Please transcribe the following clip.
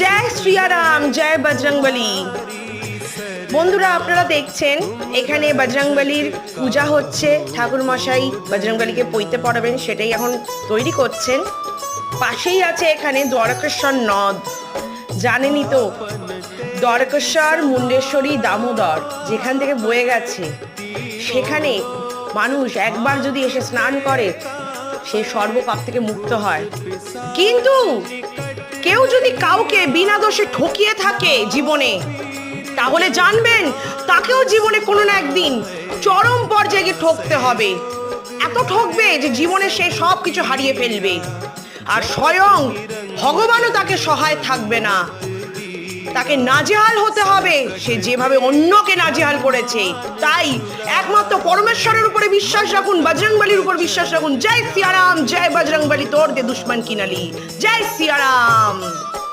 জয় শ্রীয়ারাম জয় বজরংবলী। বন্ধুরা, আপনারা দেখছেন, এখানে বজরংবলীর পূজা হচ্ছে ঠাকুর মশাই বজরংবলীকে পইতে পড়াবেন, সেটাই এখন তৈরি করছেন। পাশেই আছে এখানে দ্বারকেশ্বর নদ। জানেনই তো, দ্বারকেশ্বর, মুন্ডেশ্বরী, দামোদর, যেখান থেকে বয়ে গেছে, সেখানে মানুষ একবার যদি এসে স্নান করে, সে সর্বপাপ থেকে মুক্ত হয়। কিন্তু কেউ যদি কাউকে বিনা দোষে ঠকিয়ে থাকে জীবনে, তাহলে জানবেন তাকেও জীবনে কোনো না একদিন চরম পর্যায়ে ঠকতে হবে। এত ঠকবে যে জীবনে সে সব কিছু হারিয়ে ফেলবে। আর স্বয়ং ভগবানও তাকে সহায় থাকবে না। তাকে নাজেহাল হতে হবে। সে যেভাবে অন্যকে নাজেহাল করেছে, তাই একমাত্র পরমেশ্বরের উপরে বিশ্বাস রাখুন, বজরংবলির উপর বিশ্বাস রাখুন। জয় সিয়ারাম, জয় বজরংবলি, তোর দে দুশ্মন কিনালি। জয় সিয়ারাম।